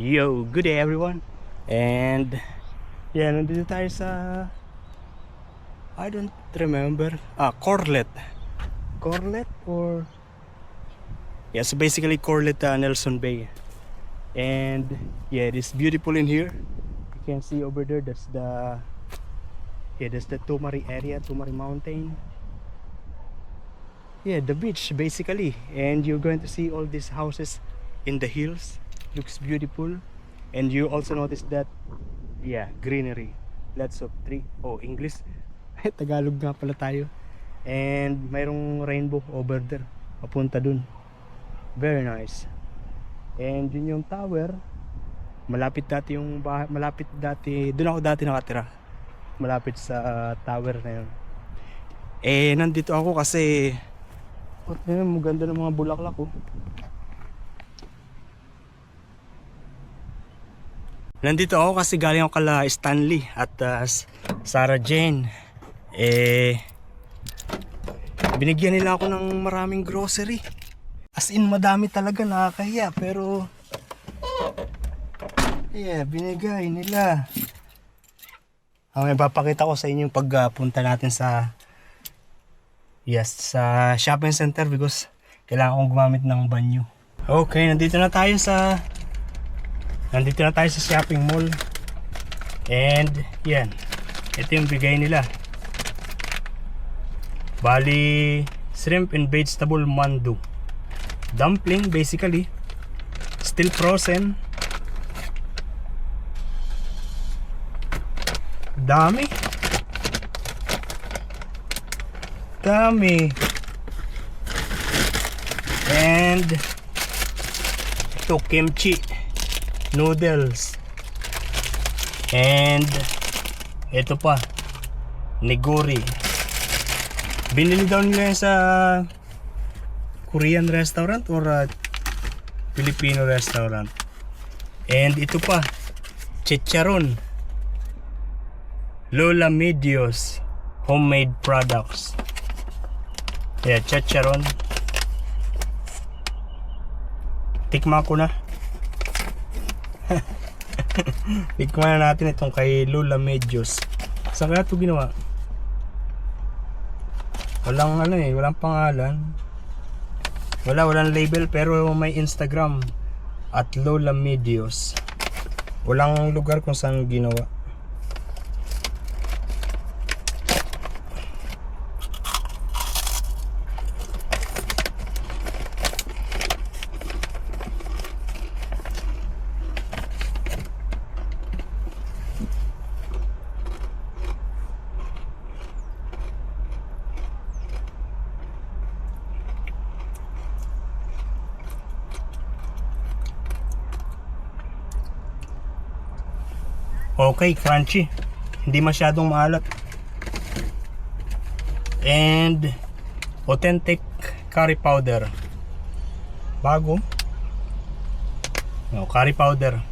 Yo, good day everyone. And yeah, nandito tayo sa I don't remember. Ah, Corlet. Corlet or Yeah, so basically Corlet uh, Nelson Bay. And yeah, it is beautiful in here. You can see over there that's the yeah, that's the Tumari area, Tumari Mountain. Yeah, the beach basically. And you're going to see all these houses in the hills. Looks beautiful. And you also notice that yeah, greenery. Lots of tree. Oh, English. Tagalog nga pala tayo. And mayroong rainbow over there. Papunta dun. Very nice. And yun yung tower. Malapit dati yung bahay, malapit dati, doon ako dati nakatira. Malapit sa uh, tower na yun. Eh, nandito ako kasi Oh, ganda ng mga bulaklak oh. Nandito ako kasi galing ako kala Stanley at uh, Sarah Jane. Eh, binigyan nila ako ng maraming grocery. As in, madami talaga nakakahiya. Pero, yeah, binigay nila. Ang ipapakita ko sa inyo yung pagpunta natin sa Yes, sa shopping center because kailangan kong gumamit ng banyo. Okay, nandito na tayo sa Nandito na tayo sa shopping mall. And yan. Ito yung bigay nila. Bali shrimp and vegetable mandu. Dumpling basically. Still frozen. Dami. Dami. And ito kimchi noodles. And ito pa nigori. Binili daw nila yan sa Korean restaurant or uh, Filipino restaurant. And ito pa chicharon. Lola Medios homemade products. Yeah, chicharon. Tikma ko na. Tikman na natin itong kay Lola Medios. Saan kaya ito ginawa? Walang ano eh, walang pangalan. Wala, walang label pero may Instagram at Lola Medios. Walang lugar kung saan ginawa. Okay, crunchy. Hindi masyadong maalat. And authentic curry powder. Bago. No, curry powder.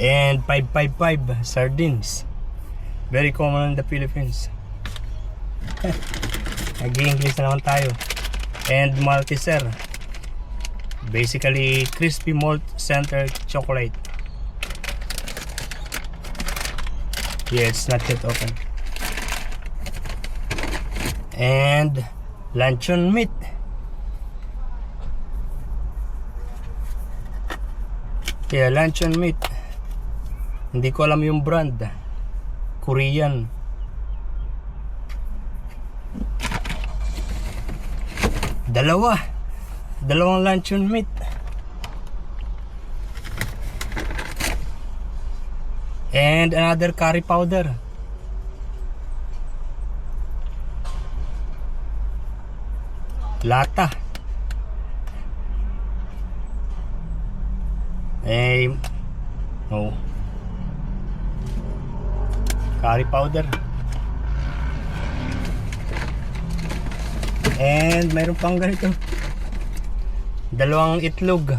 And 555 sardines. Very common in the Philippines. Nag-English na naman tayo. And Malteser. Basically, crispy malt center chocolate. Yes, not yet open. And luncheon meat. Yeah, luncheon meat. Hindi ko alam yung brand. Korean. Dalawa. Dalawang luncheon meat. And another curry powder. Lata. Eh, no. Curry powder. And mayroon pang ganito. Dalawang itlog.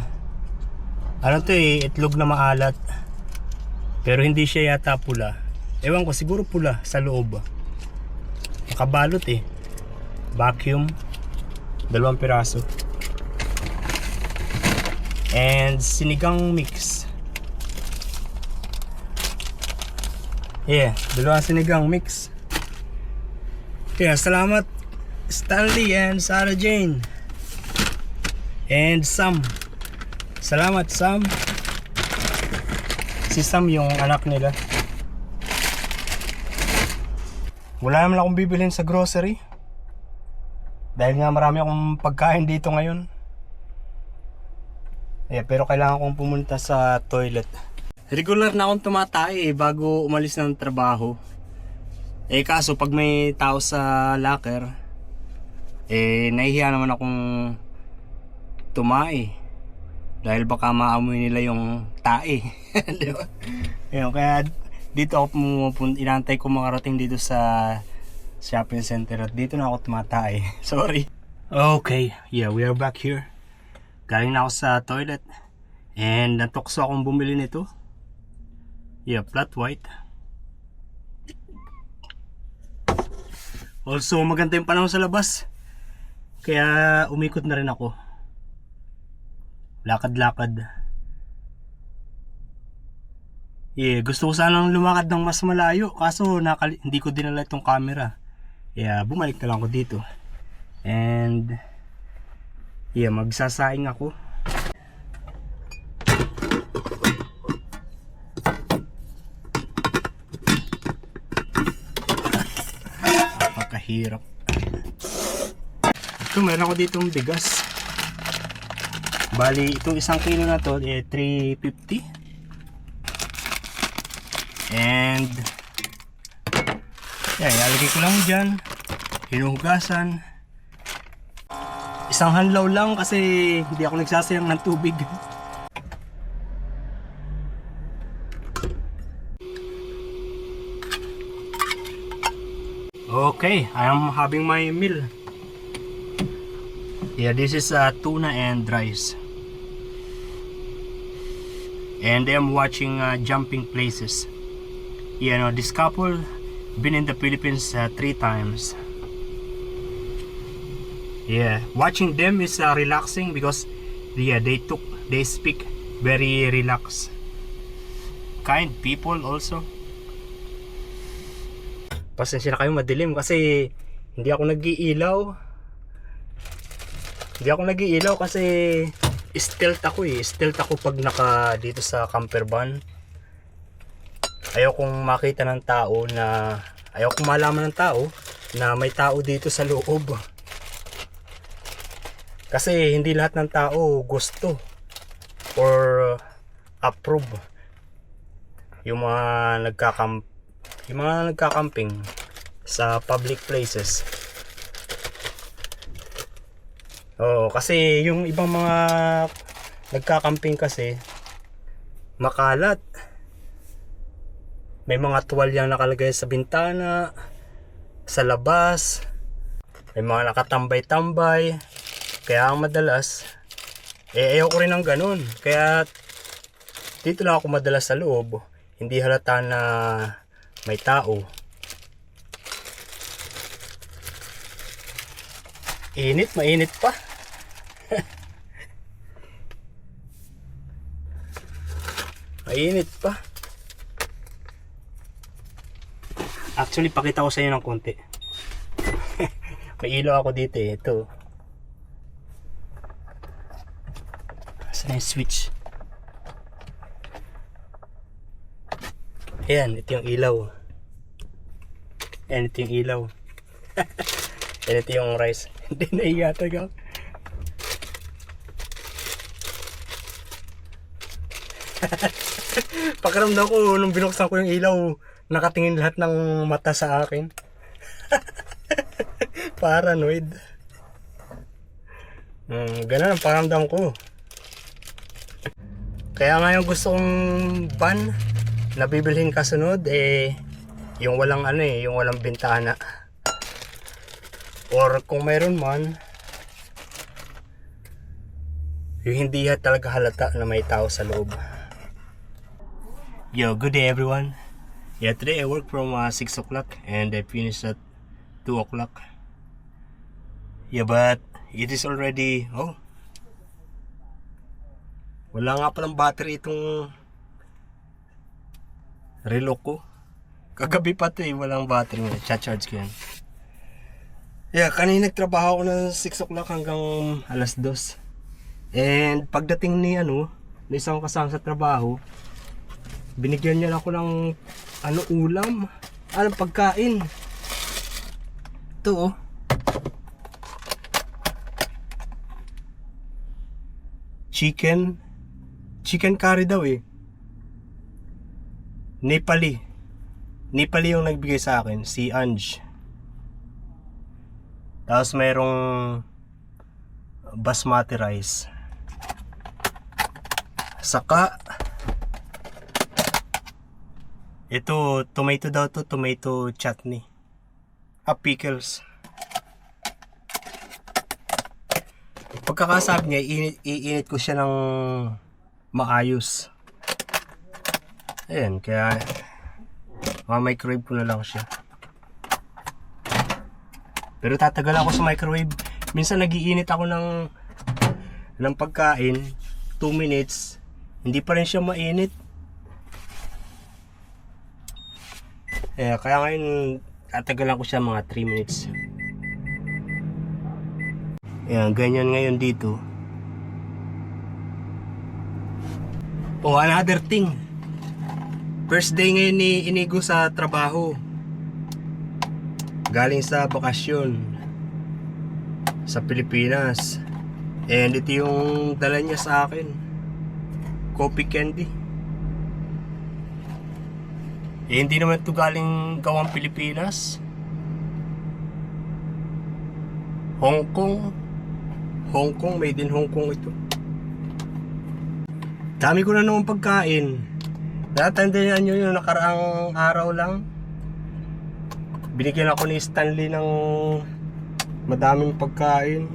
Ano to eh, itlog na maalat. Pero hindi siya yata pula. Ewan ko, siguro pula sa loob. Nakabalot eh. Vacuum. Dalawang piraso. And sinigang mix. Yeah, dalawang sinigang mix. Yeah, salamat Stanley and Sarah Jane. And Sam. Salamat Sam. Si Sam yung anak nila. Wala naman akong bibilhin sa grocery. Dahil nga marami akong pagkain dito ngayon. Eh, pero kailangan kong pumunta sa toilet. Regular na akong tumatay eh, bago umalis ng trabaho. Eh kaso pag may tao sa locker, eh nahihiya naman akong tumae. Dahil baka maamoy nila yung tae. Di ba? Kaya dito ako pumupunta, inantay ko makarating dito sa shopping center at dito na ako tumatay. Sorry. Okay, yeah, we are back here. Galing na ako sa toilet. And natokso akong bumili nito. Yeah, flat white. Also, maganda yung panahon sa labas. Kaya umikot na rin ako. Lakad-lakad. Yeah, gusto ko sanang lumakad ng mas malayo kaso nakali- hindi ko dinala itong camera. Kaya bumalik na lang ako dito. And yeah, magsasaing ako. Napakahirap. Ito, meron ako ditong bigas. Bali, itong isang kilo na to, eh, 350. And, yan, ilalagay ko lang dyan. Hinuhugasan. Isang hanlaw lang kasi hindi ako nagsasayang ng tubig. Okay, I am having my meal. Yeah, this is uh, tuna and rice. And I watching uh, Jumping Places. You know, this couple been in the Philippines uh, three times. Yeah, watching them is uh, relaxing because yeah, they took they speak very relaxed. Kind people also. Pasensya na kayo madilim kasi hindi ako nag-iilaw. Hindi ako nag-iilaw kasi stealth ako eh. Stealth ako pag naka dito sa camper van. Ayaw kong makita ng tao na ayaw kong malaman ng tao na may tao dito sa loob. Kasi hindi lahat ng tao gusto or approve yung mga nagkakam yung mga nagkakamping sa public places. Oo, kasi yung ibang mga nagkakamping kasi makalat. May mga tuwalyang nakalagay sa bintana, sa labas, may mga nakatambay-tambay. Kaya ang madalas, eh ayaw ko rin ng ganun. Kaya dito lang ako madalas sa loob. Hindi halata na may tao. Init, mainit pa. mainit pa. Actually, pakita ko sa inyo ng konti. may ilaw ako dito eh. Ito. Saan yung switch? Ayan, ito yung ilaw. Ayan, ito yung ilaw. Ayan, ito yung rice. Hindi naiyatag ako. Pakiramdam ko nung binuksan ko yung ilaw, nakatingin lahat ng mata sa akin. Paranoid. Hmm, ganun ang pakiramdam ko. Kaya nga yung gusto kong van na bibilhin kasunod eh yung walang ano eh, yung walang bintana. Or kung mayroon man yung hindi talaga halata na may tao sa loob. Yo, good day everyone. Yeah, today I work from uh, 6 o'clock and I finish at 2 o'clock. Yeah, but it is already, oh, Wala nga palang battery itong relo ko. Kagabi pa to eh, walang battery. Cha-charge ko yan. Yeah, kanina nagtrabaho ako ng 6 o'clock hanggang alas 2. And pagdating ni ano, ni isang kasama sa trabaho, binigyan niya ako ng ano ulam, ano pagkain. Ito oh. Chicken. Chicken curry daw eh. Nepali. Nepali yung nagbigay sa akin, si Ange. Tapos mayroong basmati rice. Saka ito tomato daw to, tomato chutney. Ah, pickles. Pagkakasabi niya, iinit, iinit ko siya ng maayos. Ayan, kaya microwave ko na lang siya. Pero tatagal ako sa microwave. Minsan nagiinit ako ng ng pagkain 2 minutes. Hindi pa rin siya mainit. Eh, kaya ngayon tatagalan ko siya mga 3 minutes. Ayan, ganyan ngayon dito. Oh, another thing. First day ngayon ni Inigo sa trabaho. Galing sa bakasyon sa Pilipinas. And ito yung dala niya sa akin. Coffee candy. Eh, hindi naman ito galing gawang Pilipinas. Hong Kong. Hong Kong, made in Hong Kong ito. Dami ko na naman pagkain. Natandaan nyo yung nakaraang araw lang. Binigyan ako ni Stanley ng madaming pagkain.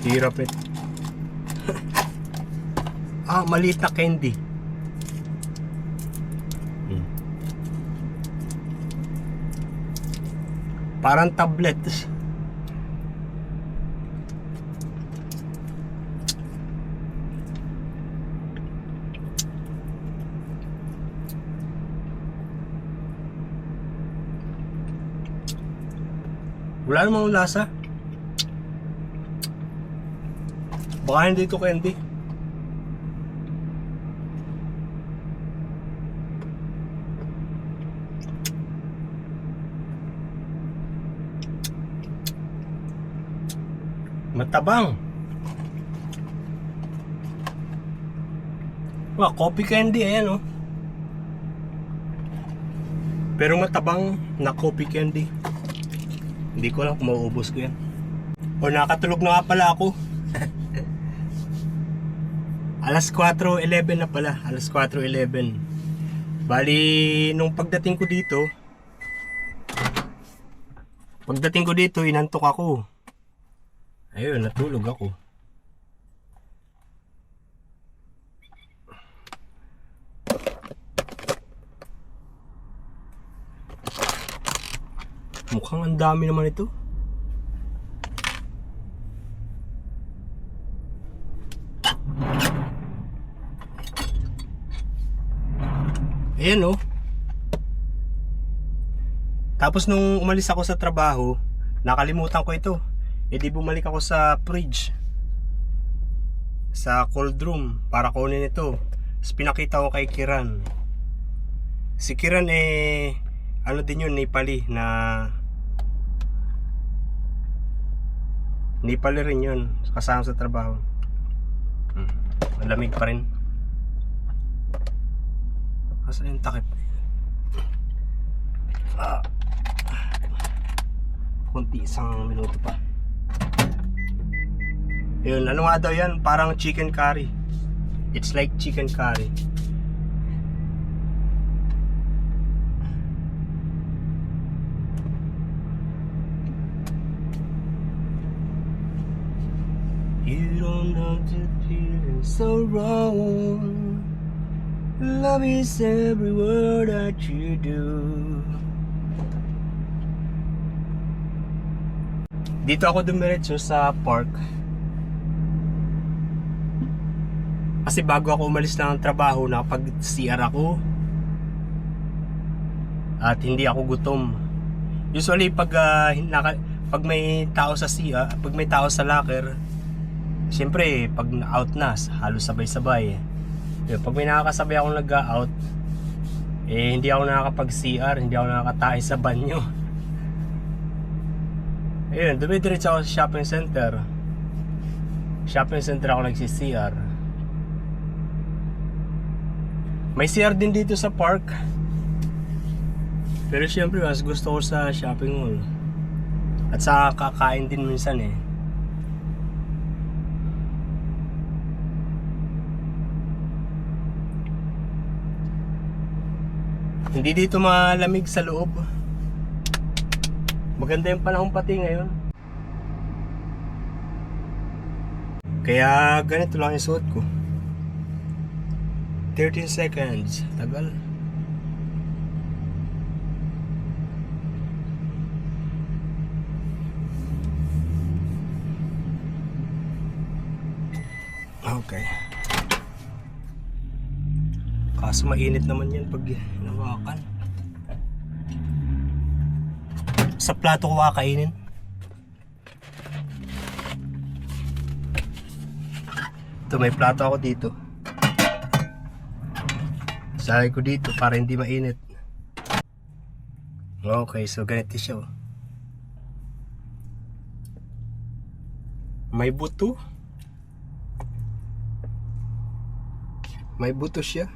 Hirap eh. Ah, maliit na candy. Hmm. Parang tablet. Wala namang lasa. Baka hindi ito candy. Matabang. Wah, coffee candy, ayan oh. Pero matabang na coffee candy. Hindi ko alam kung mauubos ko yan. O nakatulog na nga pala ako. Alas 4.11 na pala. Alas 4.11. Bali, nung pagdating ko dito, pagdating ko dito, inantok ako. Ayun, natulog ako. Mukhang ang dami naman ito. Ayan oh. Tapos nung umalis ako sa trabaho, nakalimutan ko ito. E di bumalik ako sa fridge. Sa cold room para kunin ito. Tapos pinakita ko kay Kiran. Si Kiran eh ano din yun, Nepali na Nepali rin yun kasama sa trabaho hmm. malamig pa rin asa yung takip ah. kunti isang minuto pa yun ano nga daw yan parang chicken curry it's like chicken curry You don't have to feel so wrong. Love is every word that you do. Dito ako dumiretso sa park. Kasi bago ako umalis ng trabaho, nakapag CR ako. At hindi ako gutom. Usually pag ah, naka, pag may tao sa CR, pag may tao sa locker, Siyempre, pag out na, halos sabay-sabay. Pag may nakakasabay akong nag-out, eh, hindi ako nakakapag-CR, hindi ako nakakatae sa banyo. Ayun, dumidiretso ako sa shopping center. Shopping center ako nagsi-CR. May CR din dito sa park. Pero siyempre, mas gusto ko sa shopping mall. At sa kakain din minsan eh. Hindi dito malamig sa loob. Maganda yung panahon pati ngayon. Kaya ganito lang yung suot ko. 13 seconds. Tagal. Okay. Kaso mainit naman yan pag nawakan. Sa plato ko kakainin. Ito may plato ako dito. Salay ko dito para hindi mainit. Okay, so ganito siya. oh. May buto. May buto siya.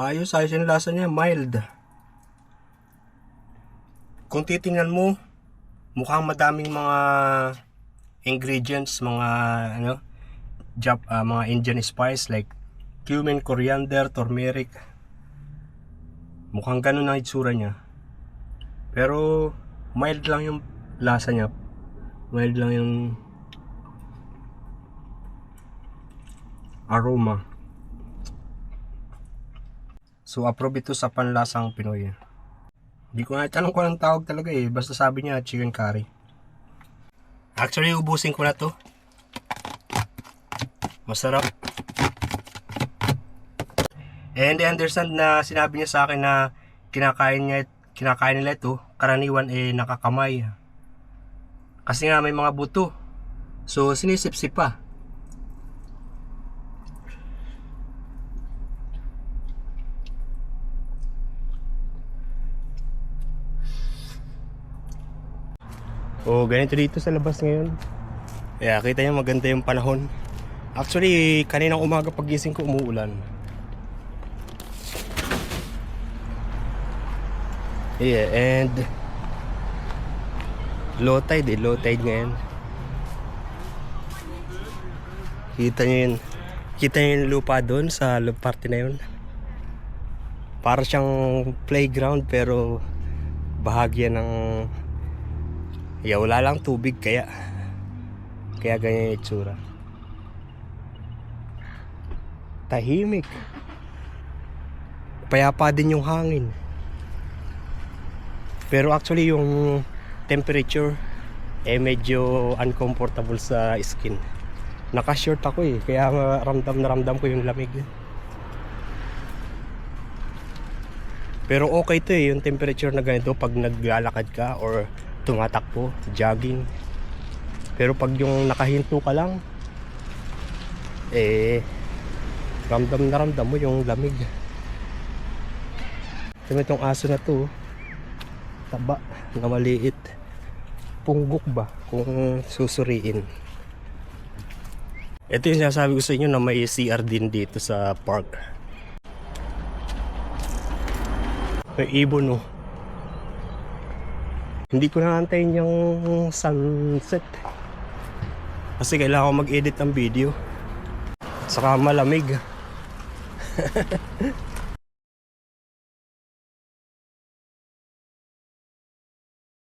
Ayos, ayos yung lasa niya, mild. Kung titingnan mo, mukhang madaming mga ingredients, mga ano, Jap, ah, mga Indian spice like cumin, coriander, turmeric. Mukhang ganun ang itsura niya. Pero mild lang yung lasa niya. Mild lang yung aroma. So approve ito sa panlasang Pinoy. Hindi ko na tanong ko ng tawag talaga eh. Basta sabi niya chicken curry. Actually, ubusin ko na to. Masarap. And I understand na sinabi niya sa akin na kinakain niya kinakain nila ito, karaniwan eh nakakamay. Kasi nga may mga buto. So sinisip-sip pa. Oh, ganito dito sa labas ngayon. Kaya kita niyo maganda yung panahon. Actually, kaninang umaga pagising ko umuulan. Yeah, and low tide eh, low tide ngayon. Kita niyo yun. Kita niyo yung lupa doon sa parte na yun. Para siyang playground pero bahagya ng Yeah, wala lang tubig kaya kaya ganyan yung itsura. Tahimik. Payapa din yung hangin. Pero actually yung temperature eh medyo uncomfortable sa skin. Naka-short ako eh, kaya ramdam na ramdam ko yung lamig. Pero okay to eh, yung temperature na ganito pag naglalakad ka or tumatakbo, jogging. Pero pag yung nakahinto ka lang, eh, ramdam na ramdam mo yung lamig. Ito itong aso na to, taba na maliit. Punggok ba kung susuriin. Ito yung sinasabi ko sa inyo na may CR din dito sa park. May ibon oh. Hindi ko na antayin yung sunset. Kasi kailangan ko mag-edit ng video. Saka malamig.